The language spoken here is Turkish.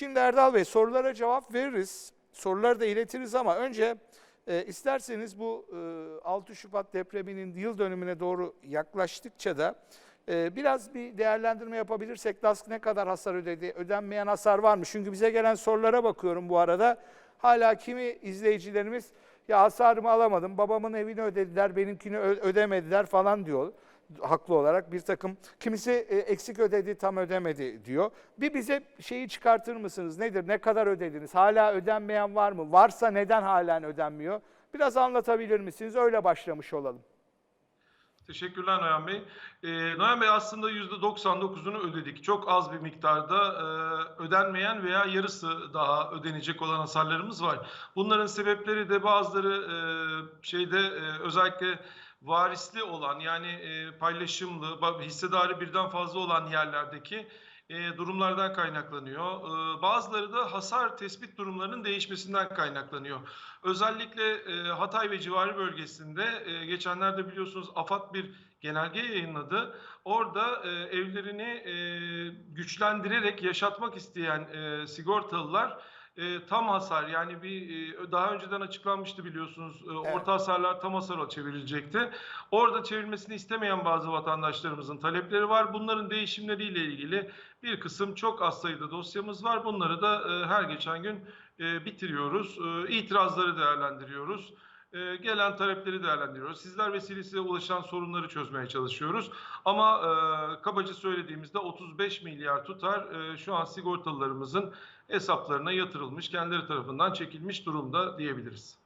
Şimdi Erdal Bey sorulara cevap veririz. Soruları da iletiriz ama önce e, isterseniz bu e, 6 Şubat depreminin yıl dönümüne doğru yaklaştıkça da e, biraz bir değerlendirme yapabilirsek DASK ne kadar hasar ödedi, ödenmeyen hasar var mı? Çünkü bize gelen sorulara bakıyorum bu arada. Hala kimi izleyicilerimiz ya hasarımı alamadım, babamın evini ödediler, benimkini ödemediler falan diyor haklı olarak bir takım kimisi e, eksik ödedi tam ödemedi diyor. Bir bize şeyi çıkartır mısınız? Nedir? Ne kadar ödediniz? Hala ödenmeyen var mı? Varsa neden halen ödenmiyor? Biraz anlatabilir misiniz? Öyle başlamış olalım. Teşekkürler Noyan Bey. Ee, Noyan Bey aslında %99'unu ödedik. Çok az bir miktarda e, ödenmeyen veya yarısı daha ödenecek olan hasarlarımız var. Bunların sebepleri de bazıları e, şeyde e, özellikle varisli olan yani e, paylaşımlı, hissedarı birden fazla olan yerlerdeki e, durumlardan kaynaklanıyor. E, bazıları da hasar tespit durumlarının değişmesinden kaynaklanıyor. Özellikle e, Hatay ve civarı bölgesinde geçenlerde biliyorsunuz AFAD bir genelge yayınladı. Orada evlerini güçlendirerek yaşatmak isteyen e, sigortalılar e, tam hasar yani bir e, daha önceden açıklanmıştı biliyorsunuz e, Evet. orta hasarlar tam hasara çevrilecekti. Orada çevrilmesini istemeyen bazı vatandaşlarımızın talepleri var. Bunların değişimleriyle ilgili bir kısım çok az sayıda dosyamız var. Bunları da e, her geçen gün e, bitiriyoruz. E, itirazları değerlendiriyoruz. E, gelen talepleri değerlendiriyoruz. Sizler vesilesiyle ulaşan sorunları çözmeye çalışıyoruz. Ama e, kabaca söylediğimizde 35 milyar tutar e, şu an sigortalılarımızın hesaplarına yatırılmış, kendileri tarafından çekilmiş durumda diyebiliriz.